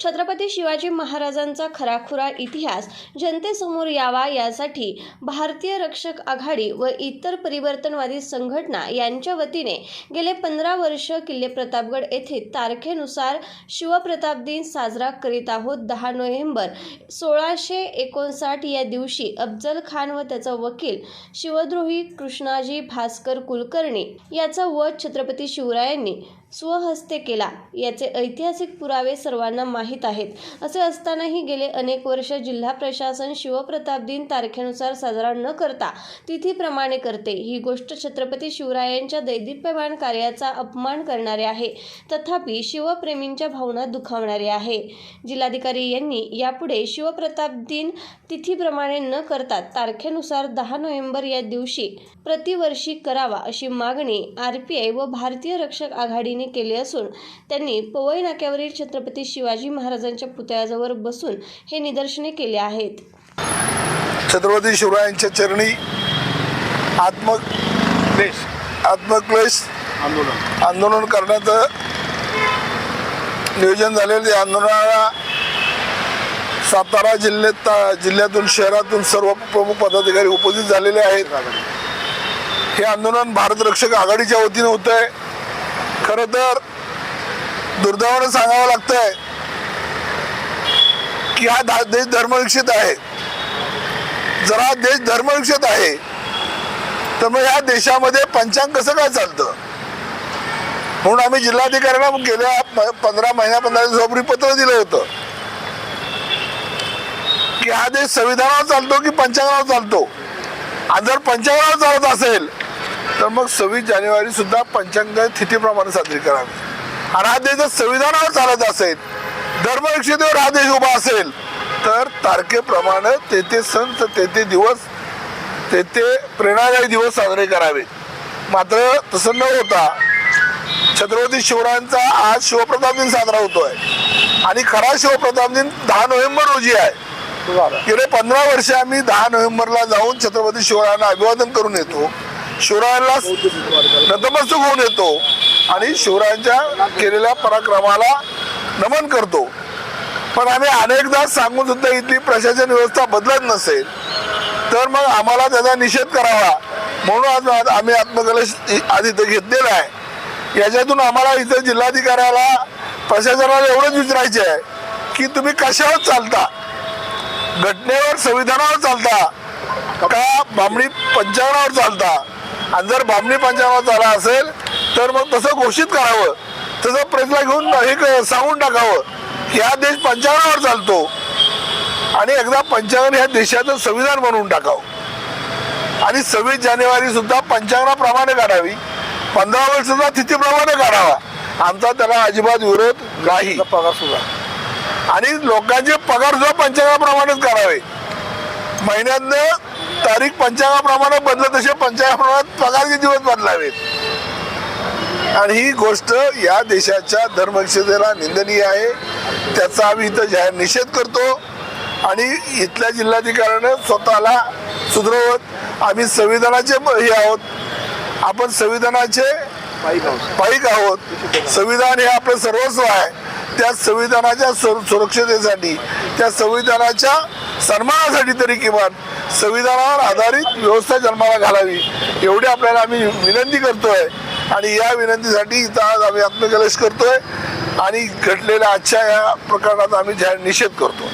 छत्रपती शिवाजी महाराजांचा खराखुरा इतिहास जनतेसमोर यावा यासाठी भारतीय रक्षक आघाडी व इतर परिवर्तनवादी संघटना यांच्या वतीने गेले पंधरा वर्ष किल्ले प्रतापगड येथे तारखेनुसार शिवप्रताप दिन साजरा करीत आहोत. दहा नोव्हेंबर सोळाशे एकोणसाठ या दिवशी अफजल खान व त्याचा वकील शिवद्रोही कृष्णाजी भास्कर कुलकर्णी याचा वध छत्रपती शिवरायांनी स्वहस्ते केला. याचे ऐतिहासिक पुरावे सर्वांना माहीत आहेत. असे असतानाही गेले अनेक वर्ष जिल्हा प्रशासन शिवप्रताप दिन तारखेनुसार साजरा न करता तिथीप्रमाणे करते. ही गोष्ट छत्रपती शिवरायांच्या दैदिप्यमान कार्याचा अपमान करणारे आहे. तथापि शिवप्रेमींच्या भावना दुखावणारे आहे. जिल्हाधिकारी यांनी यापुढे शिवप्रताप दिन तिथीप्रमाणे न करता तारखेनुसार दहा नोव्हेंबर या दिवशी प्रतिवर्षी करावा अशी मागणी आर पी आय व भारतीय रक्षक आघाडी आघाडीने केली असून त्यांनी पवई नाक्यावरील छत्रपती शिवाजी महाराजांच्या पुतळ्याजवळ बसून हे निदर्शने केले आहेत. छत्रपती शिवरायांच्या चरणी आत्म देश. आत्मक्लेश आंदोलन. आंदोलन करण्याचं नियोजन झालेलं त्या आंदोलनाला सातारा जिल्ह्यात जिल्ह्यातून शहरातून सर्व प्रमुख पदाधिकारी उपस्थित झालेले आहेत. हे आंदोलन भारत रक्षक आघाडीच्या वतीने होत आहे खरं तर दुर्दैवानं सांगावं लागतंय की हा देश धर्मविकसित आहे. जर हा देश धर्मविकसित आहे तर मग ह्या देशामध्ये पंचांग कसं काय चालतं? म्हणून आम्ही जिल्हाधिकाऱ्यांना गेल्या प- पंधरा महिन्या पंधरा दिवसापूर्वी पत्र दिलं होतं. की हा देश संविधानावर चालतो की पंचांगावर चालतो? आणि जर पंचांगावर चालत असेल तर मग सव्वीस जानेवारी सुद्धा पंचांग तिथीप्रमाणे साजरी करावी. आणि हा देश जर संविधानावर चालत असेल धर्मविकसितेवर हा देश उभा असेल तर तारखेप्रमाणे ते ते सण ते ते दिवस ते ते प्रेरणादायी दिवस साजरे करावे. मात्र तसं न होता छत्रपती शिवरायांचा आज शिवप्रताप दिन साजरा होतोय. आणि खरा शिवप्रताप दिन दहा नोव्हेंबर रोजी आहे. गेले पंधरा वर्ष आम्ही दहा नोव्हेंबरला जाऊन छत्रपती शिवरायांना अभिवादन करून येतो. शिवरायांना नतमस्तक होऊन येतो आणि शिवरायांच्या केलेल्या पराक्रमाला नमन करतो. पण आम्ही अनेकदा सांगून सुद्धा इथली प्रशासन व्यवस्था बदलत नसेल तर मग आम्हाला त्याचा निषेध करावा. म्हणून आज आज आम्ही आत्मकलश आज इथं घेतलेला आहे. याच्यातून आम्हाला इथं जिल्हाधिकाऱ्याला प्रशासनाला एवढंच विचारायचे आहे की तुम्ही कशावर चालता? घटनेवर संविधानावर चालता? का बामणी पंचावनावर चालता? आणि जर बामणी पंचावनावर चाला असेल तर मग तसं घोषित करावं. तसं प्रेसला घेऊन हे सांगून टाकावं की हा देश पंचावनावर चालतो. आणि एकदा पंचांगण ह्या देशाचं संविधान बनवून टाकावं. आणि सव्वीस जानेवारी सुद्धा पंचांगणाप्रमाणे काढावी. पंधरा वर्ष सुद्धा तिथीप्रमाणे काढावा. आमचा त्याला अजिबात विरोध नाही. पगार सुद्धा. आणि लोकांचे पगार सुद्धा पंचांगाप्रमाणेच करावे महिन्यातनं तारीख पंचांगाप्रमाणे बदलत तसे पंचांगाप्रमाणे पगारचे दिवस बदलावेत? आणि ही गोष्ट या देशाच्या धर्मक्षतेला निंदनीय आहे. त्याचा आम्ही इथं जाहीर निषेध करतो. आणि इथल्या जिल्हाधिकाऱ्यानं स्वतःला सुधरवत आम्ही संविधानाचे हे आहोत. आपण संविधानाचे पाईक पाईक आहोत. संविधान हे आपलं सर्वस्व आहे. त्या संविधानाच्या सुर- सुरक्षतेसाठी त्या संविधानाच्या सन्मानासाठी तरी किमान संविधानावर आधारित व्यवस्था जन्माला घालावी एवढी आपल्याला आम्ही विनंती करतोय. आणि या विनंतीसाठी इथं आज आम्ही आत्मकलश करतोय आणि घडलेल्या आजच्या या प्रकरणात आम्ही निषेध करतो.